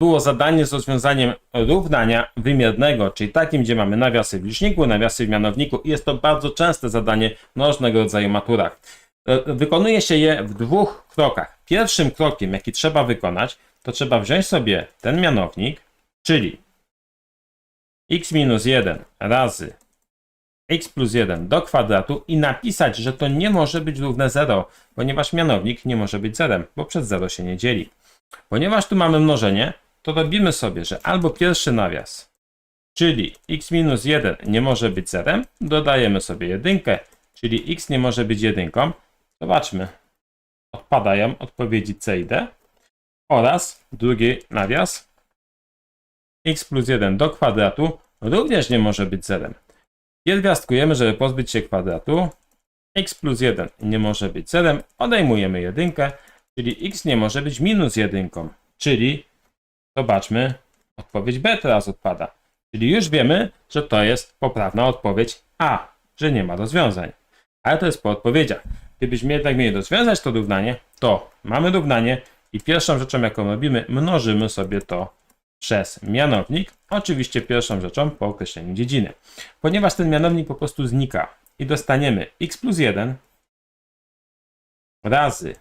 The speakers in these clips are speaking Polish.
było zadanie z rozwiązaniem równania wymiernego, czyli takim, gdzie mamy nawiasy w liczniku, nawiasy w mianowniku i jest to bardzo częste zadanie na różnego rodzaju maturach. E, Wykonuje się je w dwóch krokach. Pierwszym krokiem, jaki trzeba wykonać, to trzeba wziąć sobie ten mianownik, czyli x minus 1 razy x plus 1 do kwadratu i napisać, że to nie może być równe 0, ponieważ mianownik nie może być zerem, bo przez 0 się nie dzieli. Ponieważ tu mamy mnożenie, to robimy sobie, że albo pierwszy nawias, czyli x minus 1 nie może być zerem, dodajemy sobie jedynkę, czyli x nie może być jedynką. Zobaczmy, odpadają odpowiedzi C i D oraz drugi nawias x plus 1 do kwadratu również nie może być zerem. Pierwiastkujemy, żeby pozbyć się kwadratu. x plus 1 nie może być zerem, odejmujemy jedynkę, czyli x nie może być minus jedynką, czyli zobaczmy, odpowiedź B teraz odpada. Czyli już wiemy, że to jest poprawna odpowiedź A, że nie ma rozwiązań. Ale to jest po odpowiedziach. Gdybyśmy jednak mieli rozwiązać to równanie, to mamy równanie i pierwszą rzeczą, jaką robimy, mnożymy sobie to przez mianownik. Oczywiście pierwszą rzeczą po określeniu dziedziny. Ponieważ ten mianownik po prostu znika i dostaniemy x plus 1 razy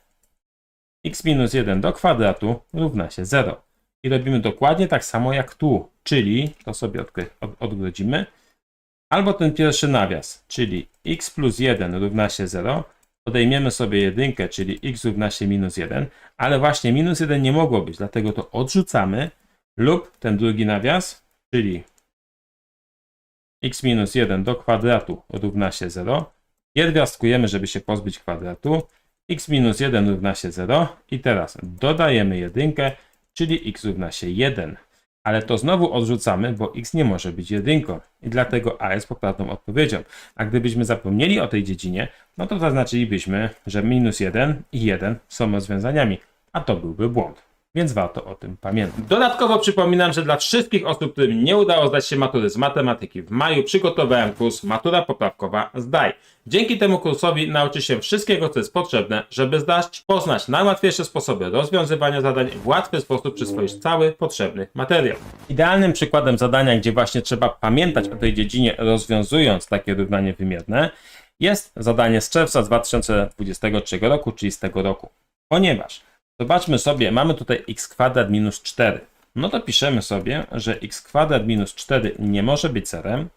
x minus 1 do kwadratu równa się 0. I robimy dokładnie tak samo jak tu, czyli to sobie odgrodzimy. Albo ten pierwszy nawias, czyli x plus 1 równa się 0. Odejmiemy sobie jedynkę, czyli x równa się minus 1, ale właśnie minus 1 nie mogło być, dlatego to odrzucamy lub ten drugi nawias, czyli x minus 1 do kwadratu równa się 0. Pierwiastkujemy, żeby się pozbyć kwadratu. x minus 1 równa się 0 i teraz dodajemy jedynkę, czyli x równa się 1. Ale to znowu odrzucamy, bo x nie może być jedynką i dlatego a jest poprawną odpowiedzią. A gdybyśmy zapomnieli o tej dziedzinie, no to zaznaczylibyśmy, że minus 1 i 1 są rozwiązaniami, a to byłby błąd. Więc warto o tym pamiętać. Dodatkowo przypominam, że dla wszystkich osób, którym nie udało zdać się matury z matematyki w maju, przygotowałem kurs Matura Poprawkowa Zdaj. Dzięki temu kursowi nauczy się wszystkiego, co jest potrzebne, żeby zdać, poznać najłatwiejsze sposoby rozwiązywania zadań w łatwy sposób przyswoić cały potrzebny materiał. Idealnym przykładem zadania, gdzie właśnie trzeba pamiętać o tej dziedzinie, rozwiązując takie równanie wymierne, jest zadanie z czerwca 2023 roku, czyli z tego roku. Ponieważ Zobaczmy sobie, mamy tutaj x kwadrat minus 4. No to piszemy sobie, że x kwadrat minus 4 nie może być zerem.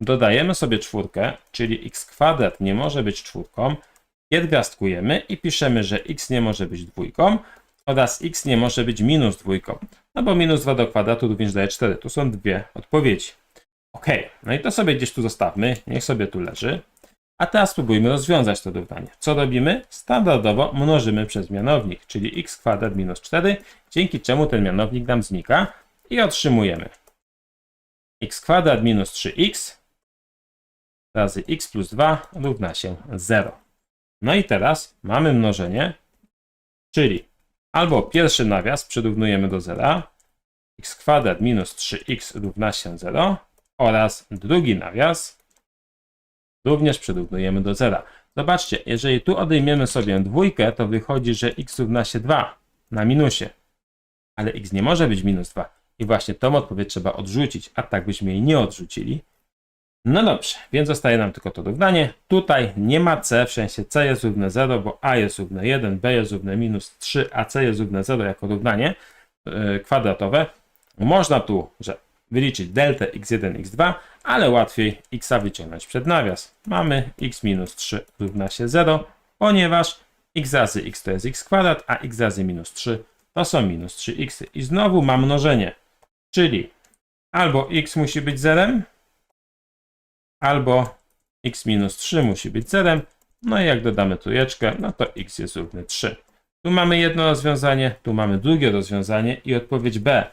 Dodajemy sobie czwórkę, czyli x kwadrat nie może być czwórką. Pierwiastkujemy i piszemy, że x nie może być dwójką oraz x nie może być minus dwójką. No bo minus 2 do kwadratu również daje 4. Tu są dwie odpowiedzi. Ok, no i to sobie gdzieś tu zostawmy, niech sobie tu leży. A teraz spróbujmy rozwiązać to równanie. Co robimy? Standardowo mnożymy przez mianownik, czyli x kwadrat minus 4, dzięki czemu ten mianownik nam znika i otrzymujemy x kwadrat minus 3x razy x plus 2 równa się 0. No i teraz mamy mnożenie, czyli albo pierwszy nawias przyrównujemy do 0, x kwadrat minus 3x równa się 0 oraz drugi nawias również przyrównujemy do zera. Zobaczcie, jeżeli tu odejmiemy sobie dwójkę, to wychodzi, że x równa się 2 na minusie. Ale x nie może być minus 2. I właśnie tą odpowiedź trzeba odrzucić, a tak byśmy jej nie odrzucili. No dobrze, więc zostaje nam tylko to równanie. Tutaj nie ma c, w sensie c jest równe 0, bo a jest równe 1, b jest równe minus 3, a c jest równe 0 jako równanie yy, kwadratowe. Można tu, że wyliczyć deltę x1, x2, ale łatwiej x wyciągnąć przed nawias. Mamy x minus 3 równa się 0, ponieważ x razy x to jest x kwadrat, a x razy minus 3 to są minus 3x. I znowu mam mnożenie, czyli albo x musi być zerem, albo x minus 3 musi być zerem. No i jak dodamy trójeczkę, no to x jest równy 3. Tu mamy jedno rozwiązanie, tu mamy drugie rozwiązanie i odpowiedź B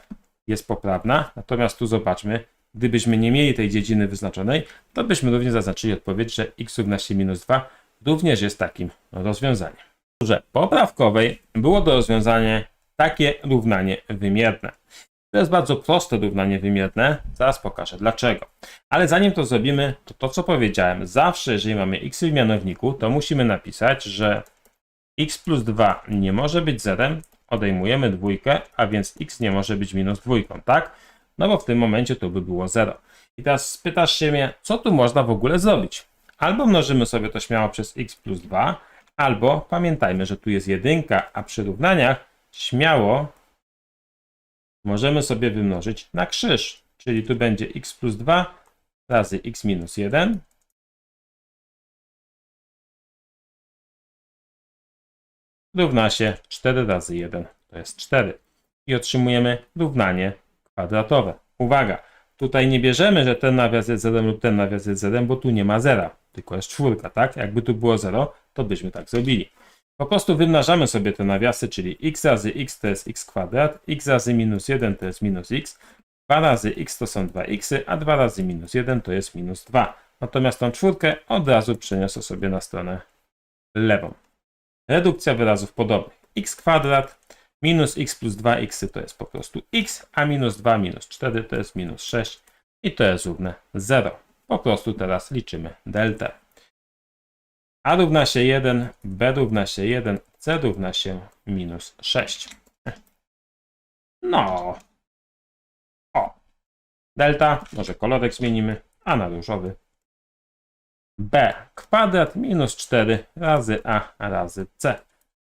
jest poprawna. Natomiast tu zobaczmy, gdybyśmy nie mieli tej dziedziny wyznaczonej, to byśmy również zaznaczyli odpowiedź, że x równa się minus 2 również jest takim rozwiązaniem. Turze poprawkowej było do rozwiązania takie równanie wymierne. To jest bardzo proste równanie wymierne, zaraz pokażę dlaczego. Ale zanim to zrobimy, to to co powiedziałem, zawsze jeżeli mamy x w mianowniku, to musimy napisać, że x plus 2 nie może być zerem, odejmujemy dwójkę, a więc x nie może być minus dwójką, tak? No bo w tym momencie to by było 0. I teraz spytasz się mnie, co tu można w ogóle zrobić? Albo mnożymy sobie to śmiało przez x plus 2, albo pamiętajmy, że tu jest jedynka, a przy równaniach śmiało możemy sobie wymnożyć na krzyż. Czyli tu będzie x plus 2 razy x minus 1 równa się 4 razy 1, to jest 4. I otrzymujemy równanie kwadratowe. Uwaga, tutaj nie bierzemy, że ten nawias jest 0 lub ten nawias jest 0, bo tu nie ma zera, tylko jest czwórka, tak? Jakby tu było 0, to byśmy tak zrobili. Po prostu wymnażamy sobie te nawiasy, czyli x razy x to jest x kwadrat, x razy minus 1 to jest minus x, 2 razy x to są 2x, a 2 razy minus 1 to jest minus 2. Natomiast tą czwórkę od razu przeniosę sobie na stronę lewą. Redukcja wyrazów podobnych. x kwadrat minus x plus 2x to jest po prostu x, a minus 2 minus 4 to jest minus 6 i to jest równe 0. Po prostu teraz liczymy deltę. a równa się 1, b równa się 1, c równa się minus 6. No. O. Delta, może kolorek zmienimy, a na różowy. B kwadrat minus 4 razy a razy c.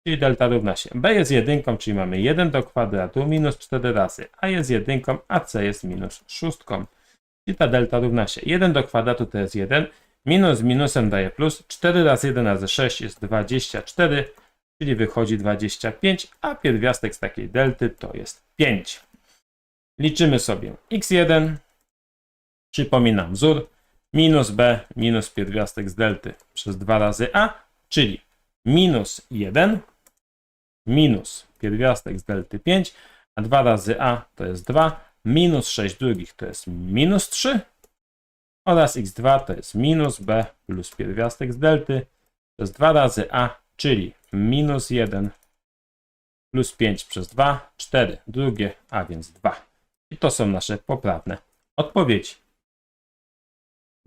Czyli delta równa się b jest jedynką, czyli mamy 1 do kwadratu minus 4 razy a jest jedynką, a c jest minus szóstką. Czyli ta delta równa się 1 do kwadratu to jest 1, minus minusem daje plus, 4 razy 1 razy 6 jest 24, czyli wychodzi 25, a pierwiastek z takiej delty to jest 5. Liczymy sobie x1, przypominam wzór, minus b minus pierwiastek z delty przez 2 razy a, czyli minus 1 minus pierwiastek z delty 5, a 2 razy a to jest 2, minus 6 drugich to jest minus 3 oraz x2 to jest minus b plus pierwiastek z delty jest 2 razy a, czyli minus 1 plus 5 przez 2, 4 drugie, a więc 2. I to są nasze poprawne odpowiedzi.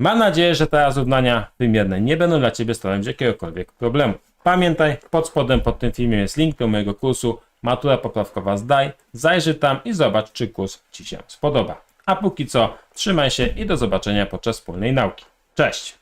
Mam nadzieję, że te równania wymierne nie będą dla Ciebie stanowić jakiegokolwiek problemu. Pamiętaj, pod spodem pod tym filmem jest link do mojego kursu Matura Poprawkowa Zdaj. Zajrzyj tam i zobacz, czy kurs Ci się spodoba. A póki co, trzymaj się i do zobaczenia podczas wspólnej nauki. Cześć!